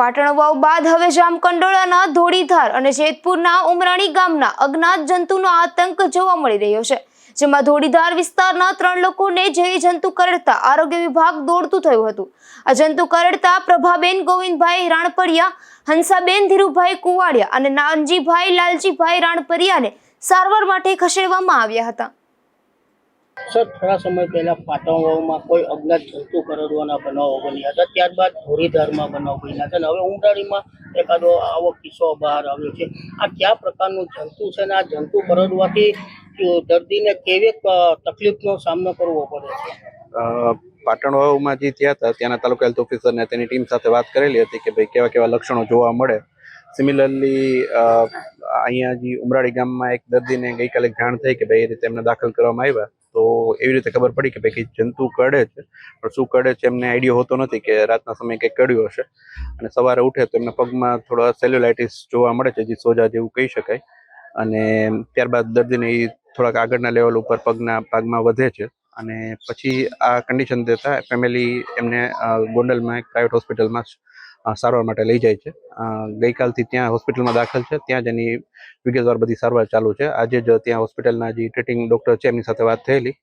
પાટણ વાવ બાદ હવે જામકંડોળાના ધોળીધાર અને જેતપુરના ઉમરાણી ગામના અજ્ઞાત જંતુનો આતંક જોવા મળી રહ્યો છે. જેમાં ધોળીધાર વિસ્તારના ત્રણ લોકોને જેવી જંતુ કરડતા આરોગ્ય વિભાગ દોડતું થયું હતું. આ જંતુ કરડતા પ્રભાબેન ગોવિંદભાઈ રાણપરિયા હંસાબેન ધીરુભાઈ કુવાડિયા અને નાનજીભાઈ લાલજીભાઈ રાણપરિયાને સારવાર માટે ખસેડવામાં આવ્યા હતા. સર, થોડા સમય પહેલા પાટણવાવમાં કોઈ અજ્ઞાત જંતુ કરડવાના બનાવો બન્યા હતા. ત્યારબાદ ધોરીધારમાં બનાવ બન્યા હતા. અને હવે ઉમરાળીમાં એકાદો આવો કિસ્સો બહાર આવ્યો છે. આ કયા પ્રકારનું જંતુ છે અને આ જંતુ કરડવાથી દર્દીને કેવી તકલીફનો સામનો કરવો પડે છે? પાટણવાવમાં જે થયા હતા, ત્યાંના તાલુકા હેલ્થ ઓફિસરને તેની ટીમ સાથે વાત કરેલી હતી કે ભાઈ કેવા કેવા લક્ષણો જોવા મળે. સિમિલરલી અહીંયા જે ઉમરાળી ગામમાં એક દર્દીને ગઈકાલે જાણ થઈ કે ભાઈ એ રીતે એમને દાખલ કરવામાં આવ્યા. તો એવી રીતે ખબર પડી કે ભાઈ જંતુ કરડે છે. પણ શું કરડે છે એમને આઈડિયો હોતો નથી કે રાતના સમયે કંઈક કરડ્યું હશે. અને સવારે ઉઠે તો એમના પગમાં થોડા સેલ્યુલાઇટિસ જોવા મળે છે, જે સોજા જેવું કહી શકાય. અને ત્યારબાદ દર્દીને એ થોડાક આગળના લેવલ ઉપર પગના ભાગમાં વધે છે. અને પછી આ કન્ડિશન દેતા ફેમિલી એમને ગોંડલમાં, એક પ્રાઇવેટ હોસ્પિટલમાં સારવાર માટે લઈ જાય છે. ગઈકાલથી ત્યાં હોસ્પિટલમાં દાખલ છે. ત્યાં જ એની વિગતવાર બધી સારવાર ચાલુ છે. આજે જ ત્યાં હોસ્પિટલના જે ટ્રીટિંગ ડૉક્ટર છે, એમની સાથે વાત થયેલી.